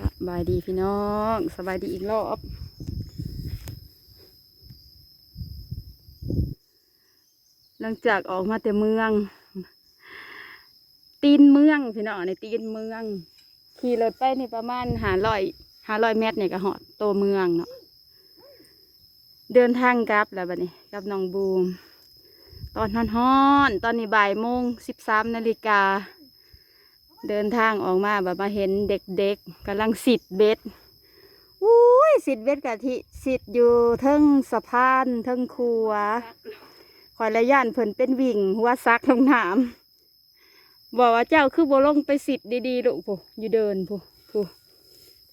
สบายดีพี่น้องสบายดีอีกรอบหลังจากออกมาแต่เมือง ตีนเมืองพี่น้องในตีนเมือง ขี่รถไปในประมาณหาร้อยหาร้อยเมตรเนี่ยก็หอดตัวเมืองเนาะเดินทางกลับแล้วบัดนี้กับน้องบูม ตอนฮ้อนๆตอนนี้บ่ายโมงสิบสามนาฬิกา เดินทางออกมาแบบมาเห็นเด็กๆกำลังสิดเบ็ดอุ้ยสิดเบ็ดกะทิสิดอยู่เทิงสะพานเทิงครัวคอยระย่านเพิ่นเป็นวิ่งหัวซักลงน้ำบอกว่าเจ้าคือบ่ลงไปสิดดีๆลูกผู้อยู่เดินผู้ผู้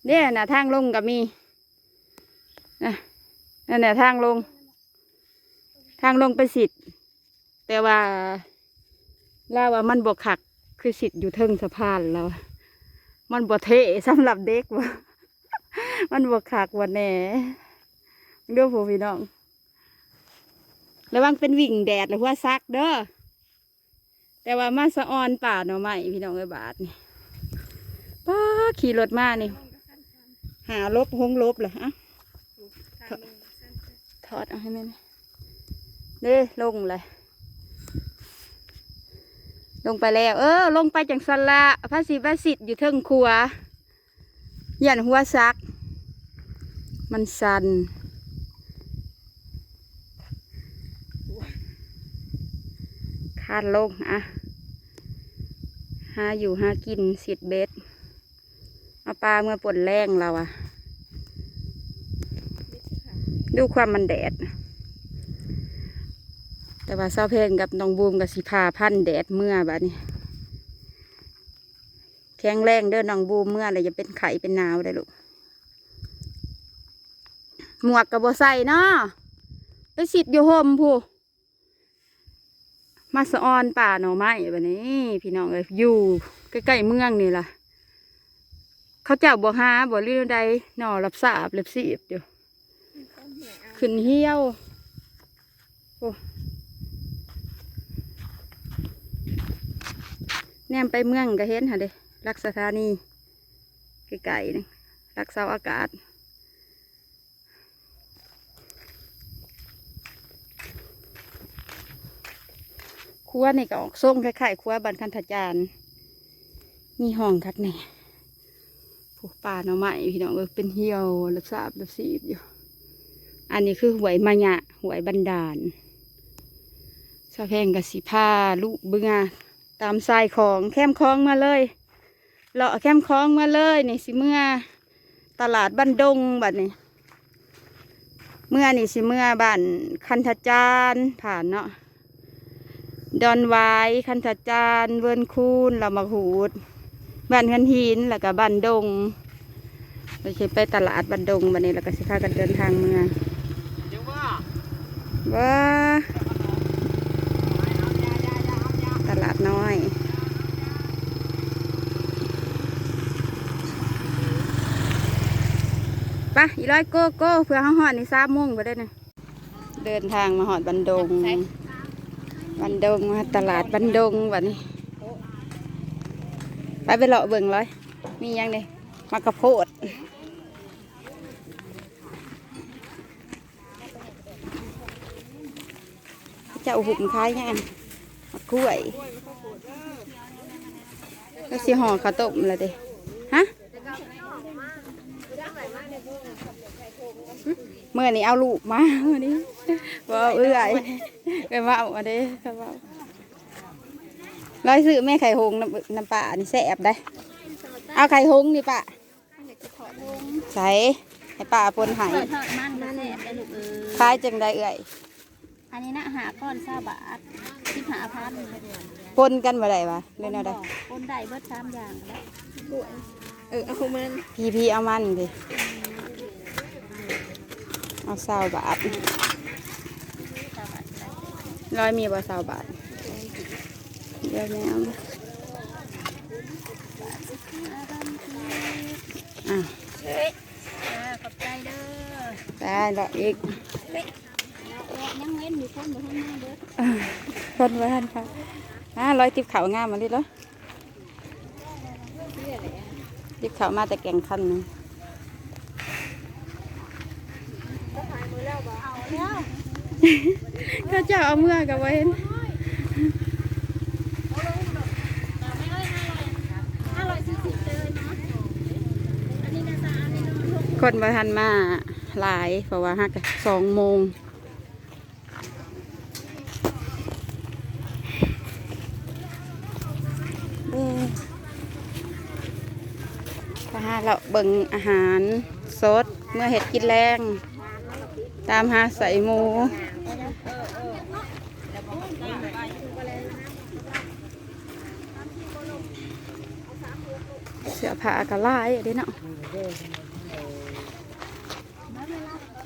เนี่ยนะทางลงก็มีนะนั่นแหละทางลง ทางลงไปสิดแต่ว่าเล่าว่ามันบกขัก คือสิทธิ์อยู่เทิงสะพานแล้ว มันบ่เทสำหรับเด็กวะมันบ่คักว่าแหน่เด้อผู้พี่น้อง ระวังเป็นวิ่งแดดหรือว่าซักเด้อ แต่ว่ามาสะออนป่าหน่อไม้พี่น้องเอ้ยบาทนี่ป้าขี่รถมานี่ หาลบหงลบเหรอฮะถอดเอาให้แม่หน่ยเด้ลงเลย ลงไปแล้ว เออ ลงไปจังสละพระศิวสิทธิ์อยู่เทิงครัวยันหัวซัก มันสันคาดลงอะหาอยู่หากินสิทธิ์เบ็ดเอาปลาเมื่อปวดแรงเราอะดูความมันแดด แต่ว่าเศร้าเพลงกับน้องบูมกับสิพาพันแดดเมื่อแบบนี้แข็งแรงเด้อน้องบูมเมื่อไรจะเป็นไข่เป็นหนาวได้ลูกหมวกกับบัวใส่เนาะไปสิทธิ์อยู่โฮมผู้มาสะออนป่าหน่อไม้แบบนี้ พี่น้องเอ้ยอยู่ใกล้ๆเมืองนี่ล่ะ เขาเจ้าบ่หาบ่เรื่องใดหน่อรับสาบเล็บสีบเดียวขึ้นเหี้ยวโอ้ แนมไปเมืองก็เห็นค่ะเด้รักสถานีไกลๆนึงรักเสาอากาศครัวนี่ก็ออกส้มคล้ายๆครัวบันคันธจารย์มีห้องคักแน่ผูกป่าหน่อไม้พี่น้องเออเป็นเหี่ยวลับสาบลับสีอยู่ อันนี้คือหวยมายะหวยบันดาลสะแพงกับสีผ้าลูกเบือ ตามทรายของแคมคลองมาเลยเลาะแคมคลองมาเลยนี่สิเมื่อตลาดบ้านดงบัดนี้ เมื่อนี่สิเมื่อบ้านคันธจารย์ผ่านเนาะดอนไวายคันธจารย์เวิร์นคูนลำมะหูดบ้านคันหินแล้วก็บ้านดงเราจะไปตลาดบ้านดงบัดนี้แล้วก็สิพากันเดินทางเมื่อว้าต ลาดน้อยไปะอีร้อยโก้โก้เพื่อห้าหอดในี่สามโมงไปได้นะเดินทางมาหอดบันดง บันดงมาตลาดบันดงวันนี้ ไปไปเลาะเบิ่งเลยมียังนี่มากระโพดเจ้าหุ่มคล้ายยัง กล้วยแล้วสิห่อข้าวต้มอะไรเด้ฮะเมื่อนี้เอาลูกมาเมื่อนี้บ่เอาเอื้อยไปว่าเอาเด้ไปว่าร้อยซื้อแม่ไข่หงส์น้ำน้ำปลานี่แซ่บได้เอาไข่หงส์นี่ปะใส่ให้ป้าปนใหายเปิดทอดมันมาแสบได้ลูกเออคล้ายจังได้เอื้อย อันนี้นะหาก้อนซาบาทสิบหาพันปนกันบ่ได้ปะเล่นเอาได้คนได้เบิดสามอย่างแล้วเออเอาของมันพี่พี่เอามันดิเอาเศร้าบาทซาบาทได้ร้อยมีบ่เศร้าบาทเดี๋ยวแม่เอามาอะเฮ้ยอ่าขอบใจเด้อได้แล้วอีก แล้วยังเว้นอยู่คนอยู่ข้างหน้าเด้อคนไว้ทันค่ะอ่าร้อยติบเขาวงามมาดิเหรอรีบเขามาแต่แก่งคันหนึงเอาแล้วก็จะเอาเมื่อกับไว้เห็นห้าร้อยสี่สิบเลยเนาะอันนี้นะจ๊ะอันนี้นะลูกคนมาทันมาหลายเพราะว่าฮักสองโมงเอ้ยถ้าหา เราเบิ่งอาหารสด เมื่อเห็ดกินแรง ตามหาใส่หมูเสื้อผ้ากระลายเด้เนาะ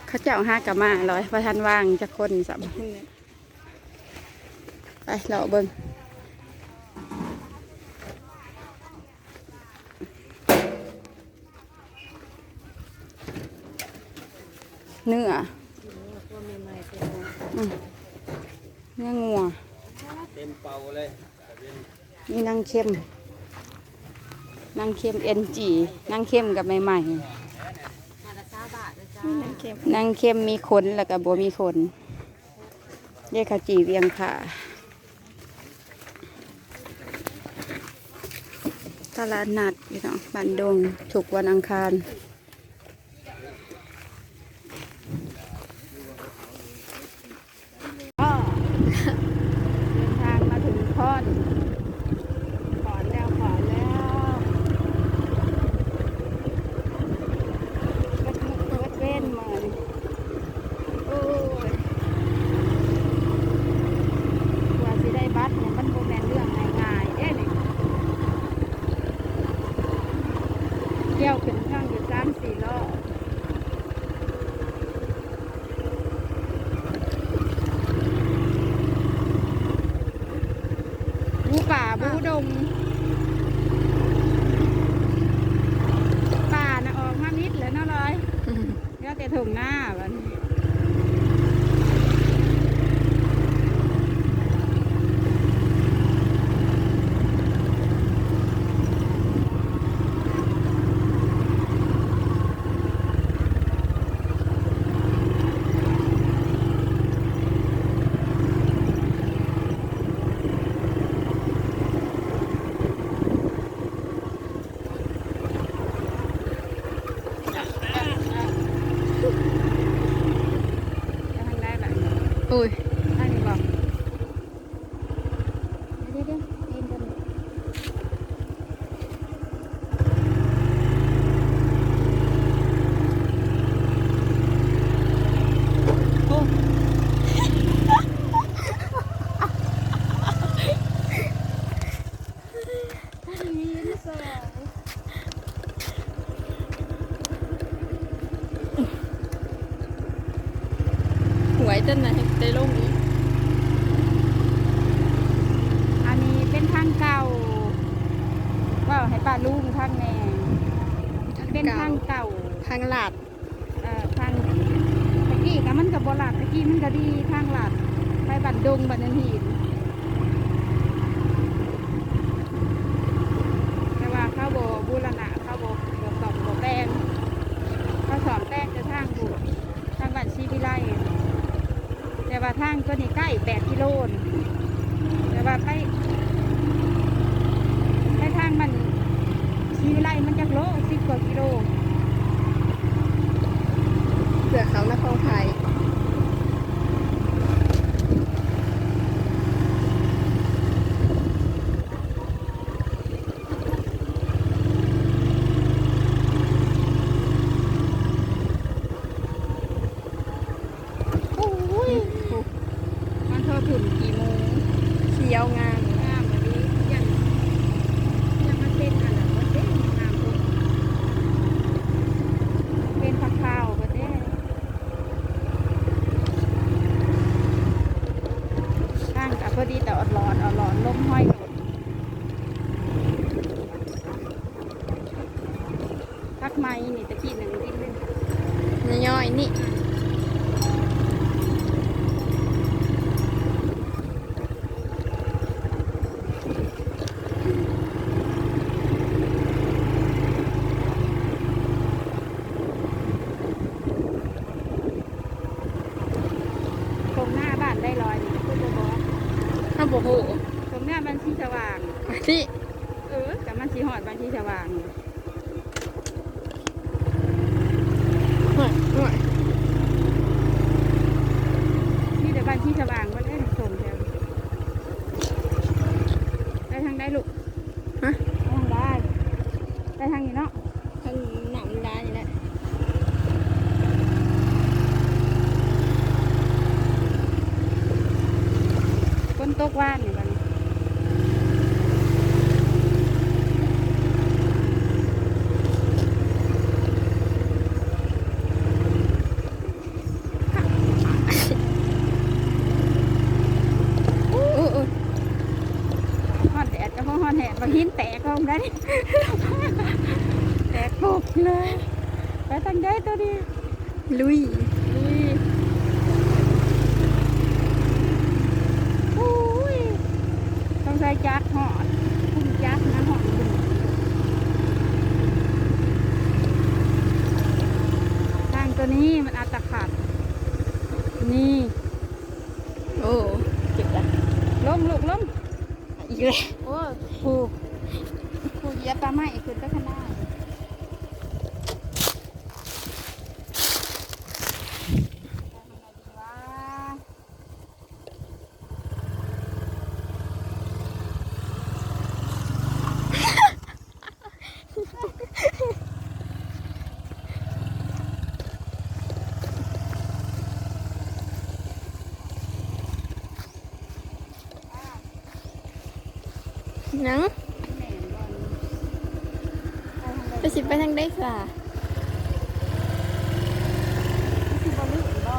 เขาเจ้าห้ากะมาลอยพระทันว่างจะคนสัมไปเราเบิ่งเนื้ออืมเนื้องัว เต็มเป่าเลย นี่นางเข้มนางเข้มเอ็นจีนางเข้มกับใหม่ๆน้ำเค็มนางเข้มมีขนแล้วก็บัวมีขนเรียกขจีเวียงค่ะตลาดนัดพี่น้องบันดงถูกวันอังคาร ก็เดินทางมาถึงพอดขอนแล้วขอนแล้วเกิดมุกเกิดเว้นมานี่โอ้ยกว่าสิได้บัตรเนี่ยมันโบแมนเรื่องง่ายๆเด้เนี่ยเกี่ยวขึ้นข้างอยู่สามสี่รอบบูป่า มป่านะออกมามิดเลยเนาะเลยเดี๋ยวแต่ถุงหน้าวันจะทางได้แบบ อุ้ย ทางนี้บอกเดี๋ยวเดี๋ยวเดี๋ยวเดี๋ยว หวยต้นไหนได้ลงอีก อันนี้เป็นทางเก่าว่าให้ป้าลุงทางแม่ เป็นทางเก่าทางลาดเอ่อทางตะกี้ก็มันกับบหลัดตะกี้มันก็ดีทางหลัดไปบันดงบันนันหินแต่ว่าเข้าโบบูรณะเข้าโบเกือบสองโบแป้งเขาสอนแป้งจะทางบูทางบันชีวิไลแต่ว่าทางตัวนี้ใกล้แปดกิโลนแต่ว่าไปไปทางมันชีวิไลมันจะโลสิบ กว่ากิโลเสือเขานครไทยโอ้ยมันเธอถึงกี่โมงเขียวงา ลุยลุยอุ้ยต้องใส่จักรหอดพุ่งจักรนะหอดบุญทางตัวนี้มันอาจจะขาด นี่ โอ้เจ็บละ ล้มลูกล้ม อีกแล้ว โอ้ครูครูเหยียบปลาไม้ขึ้นไปข้างหน้าว้า ห นังไปสิไปทางได้ค่ะ คือบอลลูนบ่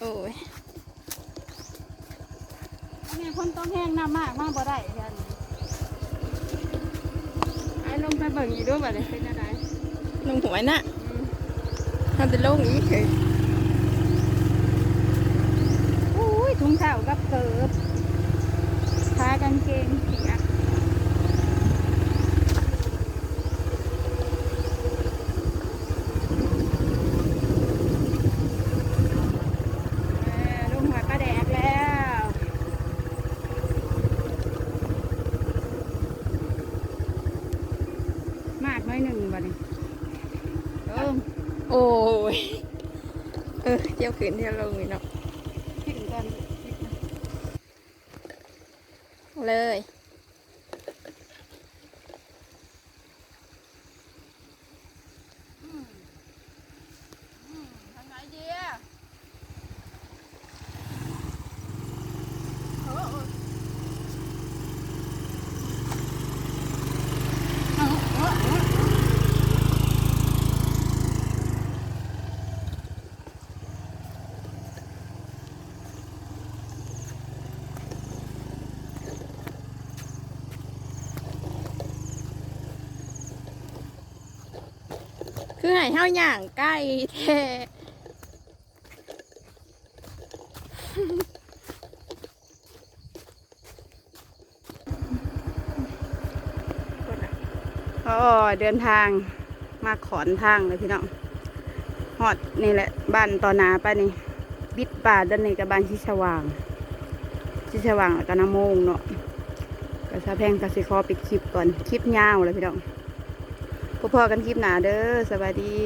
โอ้ย นี่คนต้องแห้งน้ำมากมากบ่ได้ยันไอ้ลงไป เบิ่งอีกด้วยบ่ได้เป็นอะไรลงหัวน่ะทำเป็นโล่งอีกเลยอุ้ยถุงเท้ากับเกิบขากางเกงเปียกเออลุงหัวกระแดกแล้ว มากน้ อยหนึ่งบ่นี่เออโอ้ย เออเที่ยวขึ้นเที่ยวลงนี่เนาะคิดกันเลย ทางไหนดีอะ คือ ให้เฮาย่างใกล้แท้อ๋อเดินทางมาขอนทางเลยพี่น้องฮอดนี่แหละบ้านตอนาป้านี่บิดป่าด้านนี้กับบ้านชิสว่าง ชิสว่างแล้วก็น้ำโมงเนาะก็ซาแพงกสิคอปิดคลิปก่อน คลิปยาวเลยพี่น้อง พอกันคลิปหนาเด้อสวัสดี